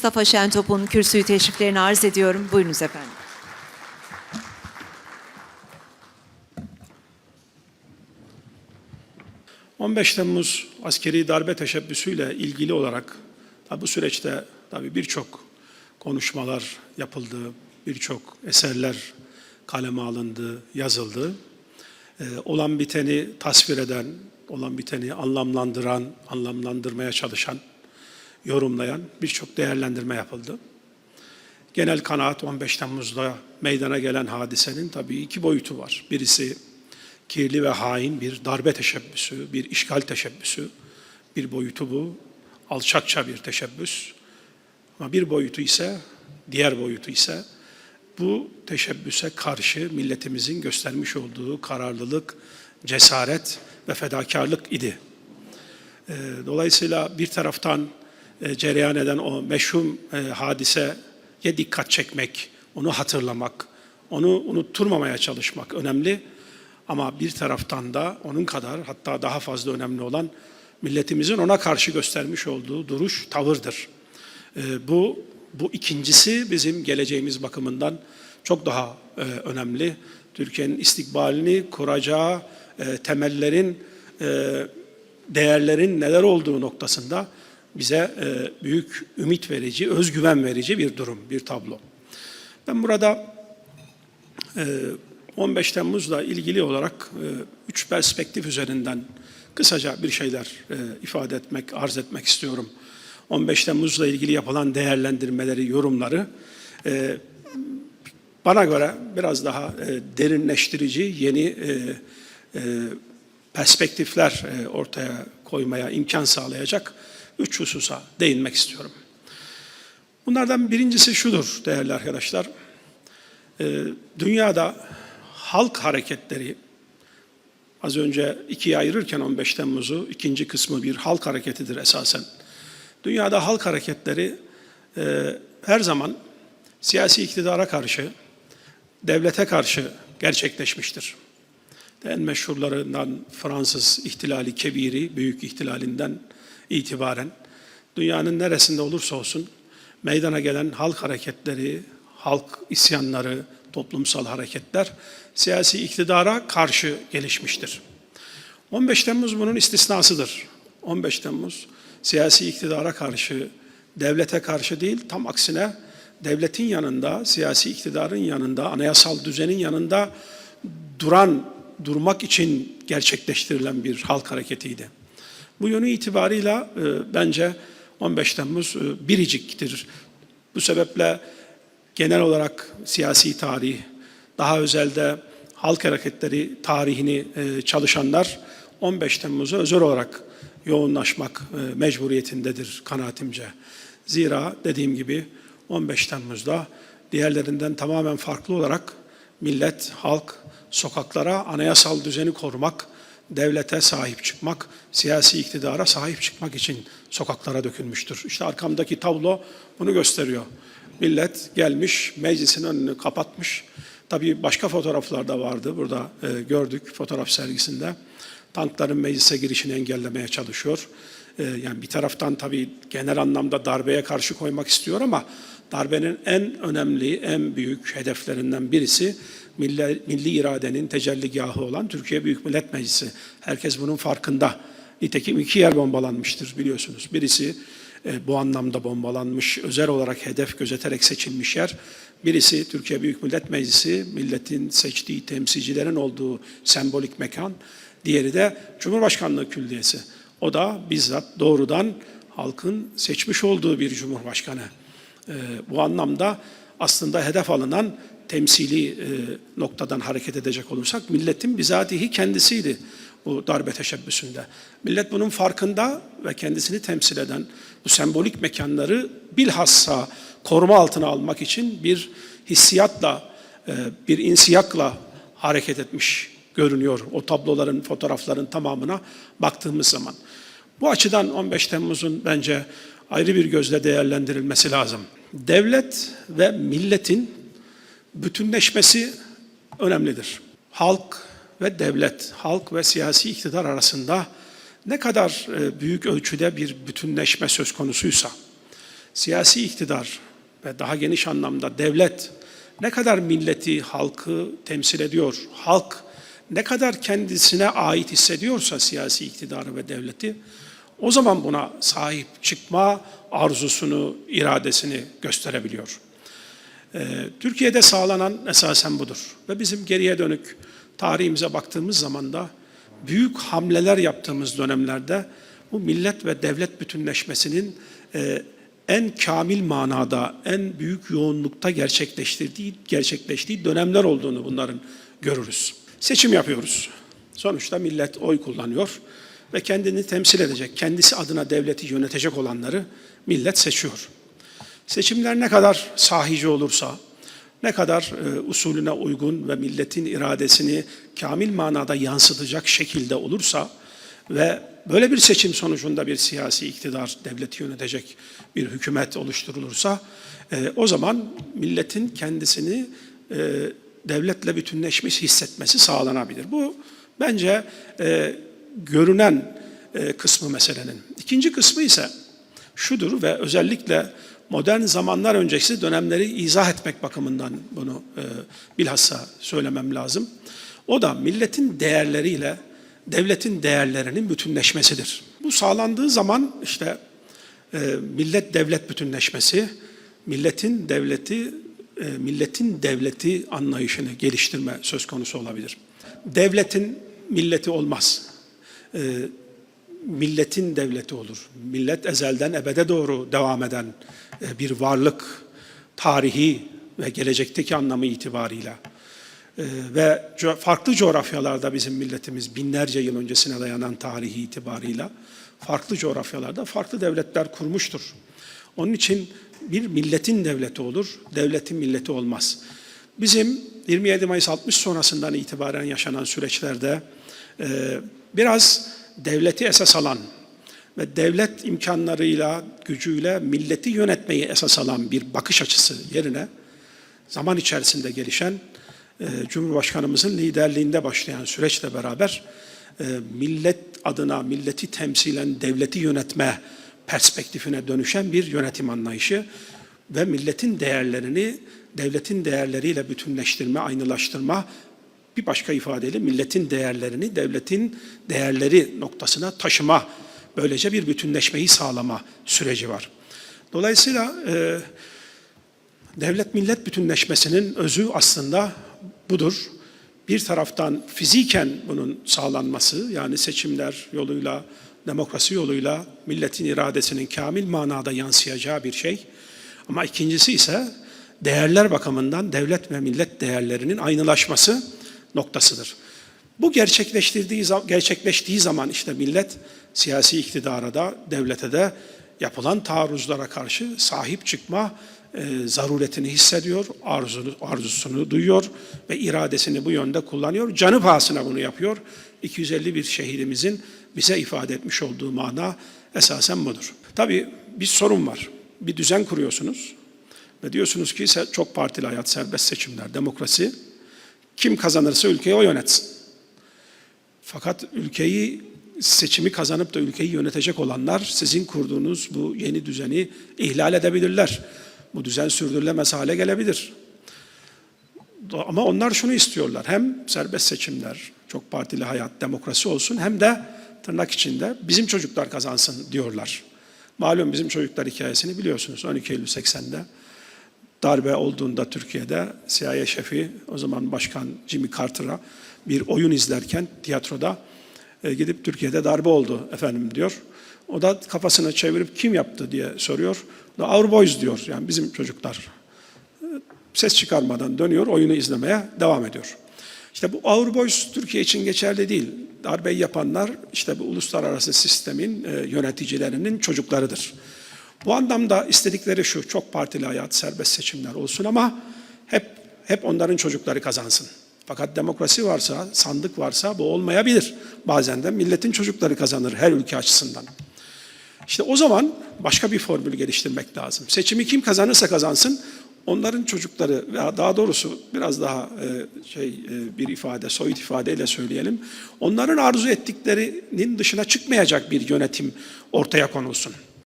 Mustafa Şentop'un kürsüyü teşriflerini arz ediyorum. Buyurunuz efendim. Hı. 15 Temmuz askeri darbe teşebbüsüyle ilgili olarak bu süreçte tabii birçok konuşmalar yapıldı, birçok eserler kaleme alındı, yazıldı. Ee, olan biteni tasvir eden, olan biteni anlamlandıran, anlamlandırmaya çalışan, yorumlayan birçok değerlendirme yapıldı. Genel kanaat 15 Temmuz'da meydana gelen hadisenin tabii iki boyutu var. Birisi kirli ve hain bir darbe teşebbüsü, bir işgal teşebbüsü. Bir boyutu bu. Alçakça bir teşebbüs. Ama bir boyutu ise, diğer boyutu ise bu teşebbüse karşı milletimizin göstermiş olduğu kararlılık, cesaret ve fedakarlık idi. Ee, Dolayısıyla bir taraftan e, cereyan eden o meşhum e, hadiseye dikkat çekmek, onu hatırlamak, onu unutturmamaya çalışmak önemli. Ama bir taraftan da onun kadar hatta daha fazla önemli olan milletimizin ona karşı göstermiş olduğu duruş, tavırdır. Ee, Bu bu ikincisi bizim geleceğimiz bakımından çok daha e, önemli. Türkiye'nin istikbalini kuracağı e, temellerin, e, değerlerin neler olduğu noktasında bize e, büyük ümit verici, özgüven verici bir durum, bir tablo. Ben burada e, 15 Temmuz'la ilgili olarak e, üç perspektif üzerinden kısaca bir şeyler e, ifade etmek, arz etmek istiyorum. 15 Temmuz'la ilgili yapılan değerlendirmeleri, yorumları e, bana göre biraz daha e, derinleştirici, yeni e, e, perspektifler e, ortaya koymaya imkan sağlayacak üç hususa değinmek istiyorum. Bunlardan birincisi şudur değerli arkadaşlar. E, dünyada halk hareketleri az önce ikiye ayırırken 15 Temmuz'u ikinci kısmı bir halk hareketidir esasen. Dünyada halk hareketleri e, her zaman siyasi iktidara karşı, devlete karşı gerçekleşmiştir. En meşhurlarından Fransız ihtilali kebiri, büyük ihtilalinden itibaren dünyanın neresinde olursa olsun meydana gelen halk hareketleri, halk isyanları, toplumsal hareketler siyasi iktidara karşı gelişmiştir. 15 Temmuz bunun istisnasıdır. 15 Temmuz siyasi iktidara karşı, devlete karşı değil, tam aksine devletin yanında, siyasi iktidarın yanında, anayasal düzenin yanında duran, durmak için gerçekleştirilen bir halk hareketiydi. Bu yönü itibarıyla e, bence 15 Temmuz e, biriciktir. Bu sebeple genel olarak siyasi tarih, daha özelde halk hareketleri tarihini e, çalışanlar 15 Temmuz'a özel olarak yoğunlaşmak e, mecburiyetindedir kanaatimce. Zira dediğim gibi 15 Temmuz'da diğerlerinden tamamen farklı olarak millet, halk sokaklara anayasal düzeni korumak, devlete sahip çıkmak, siyasi iktidara sahip çıkmak için sokaklara dökülmüştür. İşte arkamdaki tablo bunu gösteriyor. Millet gelmiş, meclisin önünü kapatmış. Tabii başka fotoğraflar da vardı burada e, gördük fotoğraf sergisinde. Tankların meclise girişini engellemeye çalışıyor. E, yani bir taraftan tabii genel anlamda darbeye karşı koymak istiyor ama darbenin en önemli, en büyük hedeflerinden birisi milli, milli iradenin tecelligahı olan Türkiye Büyük Millet Meclisi. Herkes bunun farkında. Nitekim iki yer bombalanmıştır biliyorsunuz. Birisi e, bu anlamda bombalanmış, özel olarak hedef gözeterek seçilmiş yer. Birisi Türkiye Büyük Millet Meclisi, milletin seçtiği temsilcilerin olduğu sembolik mekan. Diğeri de Cumhurbaşkanlığı Külliyesi. O da bizzat doğrudan halkın seçmiş olduğu bir cumhurbaşkanı. E, bu anlamda aslında hedef alınan temsili e, noktadan hareket edecek olursak milletin bizatihi kendisiydi bu darbe teşebbüsünde. Millet bunun farkında ve kendisini temsil eden bu sembolik mekanları bilhassa koruma altına almak için bir hissiyatla, e, bir insiyakla hareket etmiş görünüyor. O tabloların, fotoğrafların tamamına baktığımız zaman. Bu açıdan 15 Temmuz'un bence ayrı bir gözle değerlendirilmesi lazım. Devlet ve milletin bütünleşmesi önemlidir. Halk ve devlet, halk ve siyasi iktidar arasında ne kadar e, büyük ölçüde bir bütünleşme söz konusuysa, siyasi iktidar ve daha geniş anlamda devlet ne kadar milleti, halkı temsil ediyor, halk ne kadar kendisine ait hissediyorsa siyasi iktidarı ve devleti, o zaman buna sahip çıkma arzusunu, iradesini gösterebiliyor. Ee, Türkiye'de sağlanan esasen budur. Ve bizim geriye dönük tarihimize baktığımız zaman da büyük hamleler yaptığımız dönemlerde bu millet ve devlet bütünleşmesinin e, en kamil manada, en büyük yoğunlukta gerçekleştirdiği, gerçekleştiği dönemler olduğunu bunların görürüz. Seçim yapıyoruz. Sonuçta millet oy kullanıyor ve kendini temsil edecek, kendisi adına devleti yönetecek olanları millet seçiyor. Seçimler ne kadar sahici olursa, ne kadar e, usulüne uygun ve milletin iradesini kamil manada yansıtacak şekilde olursa ve böyle bir seçim sonucunda bir siyasi iktidar, devleti yönetecek bir hükümet oluşturulursa, e, o zaman milletin kendisini e, devletle bütünleşmiş hissetmesi sağlanabilir. Bu bence e, görünen e, kısmı meselenin. İkinci kısmı ise şudur ve özellikle modern zamanlar öncesi dönemleri izah etmek bakımından bunu e, bilhassa söylemem lazım. O da milletin değerleriyle devletin değerlerinin bütünleşmesidir. Bu sağlandığı zaman işte e, millet devlet bütünleşmesi, milletin devleti milletin devleti anlayışını geliştirme söz konusu olabilir. Devletin milleti olmaz. E, milletin devleti olur. Millet ezelden ebede doğru devam eden e, bir varlık, tarihi ve gelecekteki anlamı itibarıyla e, ve co- farklı coğrafyalarda bizim milletimiz binlerce yıl öncesine dayanan tarihi itibarıyla farklı coğrafyalarda farklı devletler kurmuştur. Onun için bir milletin devleti olur, devletin milleti olmaz. Bizim 27 Mayıs 60 sonrasından itibaren yaşanan süreçlerde e, biraz devleti esas alan ve devlet imkanlarıyla, gücüyle milleti yönetmeyi esas alan bir bakış açısı yerine zaman içerisinde gelişen e, Cumhurbaşkanımızın liderliğinde başlayan süreçle beraber e, millet adına, milleti temsilen devleti yönetme perspektifine dönüşen bir yönetim anlayışı ve milletin değerlerini devletin değerleriyle bütünleştirme, aynılaştırma bir başka ifadeyle milletin değerlerini devletin değerleri noktasına taşıma, böylece bir bütünleşmeyi sağlama süreci var. Dolayısıyla e, devlet millet bütünleşmesinin özü aslında budur. Bir taraftan fiziken bunun sağlanması yani seçimler yoluyla, demokrasi yoluyla milletin iradesinin kamil manada yansıyacağı bir şey. Ama ikincisi ise değerler bakımından devlet ve millet değerlerinin aynılaşması noktasıdır. Bu gerçekleştirdiği gerçekleştiği zaman işte millet siyasi iktidara da devlete de yapılan taarruzlara karşı sahip çıkma e, zaruretini hissediyor, arzunu, arzusunu duyuyor ve iradesini bu yönde kullanıyor. Canı pahasına bunu yapıyor. 251 şehidimizin bize ifade etmiş olduğu mana esasen budur. Tabii bir sorun var. Bir düzen kuruyorsunuz ve diyorsunuz ki çok partili hayat, serbest seçimler, demokrasi. Kim kazanırsa ülkeyi o yönetsin. Fakat ülkeyi seçimi kazanıp da ülkeyi yönetecek olanlar sizin kurduğunuz bu yeni düzeni ihlal edebilirler. Bu düzen sürdürülemez hale gelebilir. Ama onlar şunu istiyorlar. Hem serbest seçimler, çok partili hayat, demokrasi olsun hem de tırnak içinde bizim çocuklar kazansın diyorlar. Malum bizim çocuklar hikayesini biliyorsunuz 12 Eylül 80'de darbe olduğunda Türkiye'de CIA şefi o zaman Başkan Jimmy Carter'a bir oyun izlerken tiyatroda e, gidip Türkiye'de darbe oldu efendim diyor. O da kafasını çevirip kim yaptı diye soruyor. Da Our Boys diyor yani bizim çocuklar. E, Ses çıkarmadan dönüyor oyunu izlemeye devam ediyor. İşte bu Our Boys Türkiye için geçerli değil. Darbeyi yapanlar işte bu uluslararası sistemin e, yöneticilerinin çocuklarıdır. Bu anlamda istedikleri şu, çok partili hayat, serbest seçimler olsun ama hep hep onların çocukları kazansın. Fakat demokrasi varsa, sandık varsa bu olmayabilir. Bazen de milletin çocukları kazanır her ülke açısından. İşte o zaman başka bir formül geliştirmek lazım. Seçimi kim kazanırsa kazansın, onların çocukları veya daha doğrusu biraz daha e, şey e, bir ifade, soyut ifadeyle söyleyelim. Onların arzu ettiklerinin dışına çıkmayacak bir yönetim ortaya konulsun.